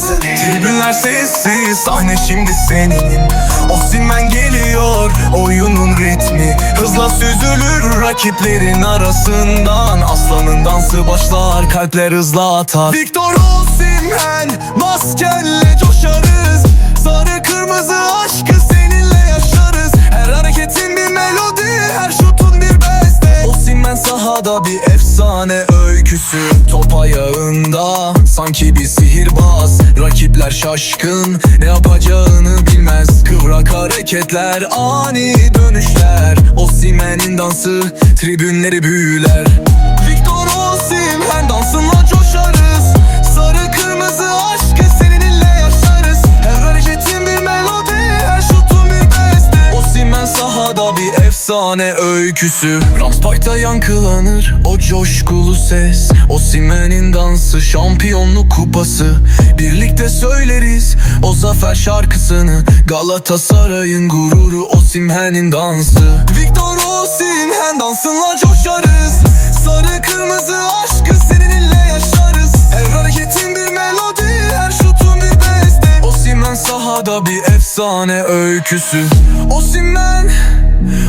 Tribünler sessiz Sahne şimdi senin. Osimhen geliyor Oyunun ritmi. Hızla süzülür rakiplerin arasından. Aslanın dansı başlar Kalpler hızla atar. Victor Osimhen Maskenle coşarız. Sarı kırmızı aşkı seninle yaşarız. Her hareketin bir melodi Her şutun bir beste. Osimhen sahada bir efsane öyküsü Top ayağında. Sanki bir sihirbaz. Rakipler şaşkın. Ne yapacağını bilmez. Kıvrak hareketler ani dönüşler. Osimhen'in dansı tribünleri büyüler efsane öyküsü. Ramspayta yankılanır o coşkulu ses. Osimhen'in dansı şampiyonluk kupası. Birlikte söyleriz o zafer şarkısını. Galatasaray'ın gururu Osimhen'in dansı. Victor Osimhen dansınla coşarız. Sarı kırmızı aşkı efsane öyküsü. Osimhen,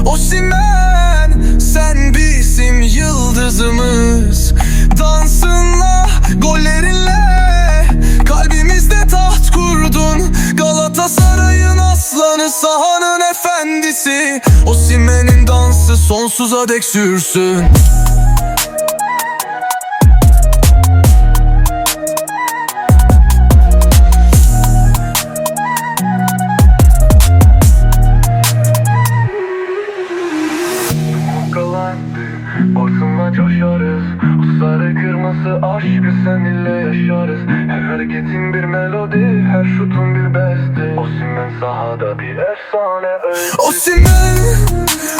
Osimhen Sen bizim yıldızımız. Dansınla, gollerinle Kalbimizde taht kurdun. Galatasaray'ın aslanı sahanın efendisi. Osimhen'in dansı sonsuza dek sürsün aşkı seninle yaşarız. Her hareketin bir melodi Her şutun bir beste. Osimhen sahada bir efsane öykü Osimhen,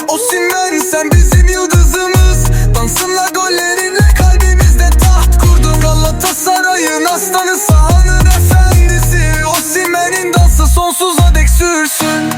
Osimhen sen bizim yıldızımız. Dansınla gollerinle kalbimizde taht kurdun. Galatasaray'ın aslanı sahanın efendisi. Osimhen'in dansı sonsuza dek sürsün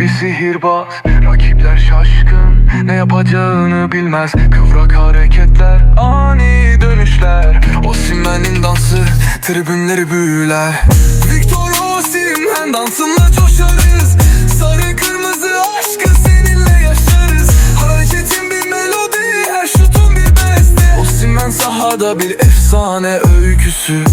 bir sihirbaz. Rakipler şaşkın ne yapacağını bilmez. Kıvrak hareketler Ani dönüşler. Osimhen'in dansı tribünleri büyüler. Victor Osimhen dansınla coşarız. Sarı kırmızı aşkı seninle yaşarız. Hareketin bir melodi her şutun bir beste. Osimhen sahada bir efsane öyküsü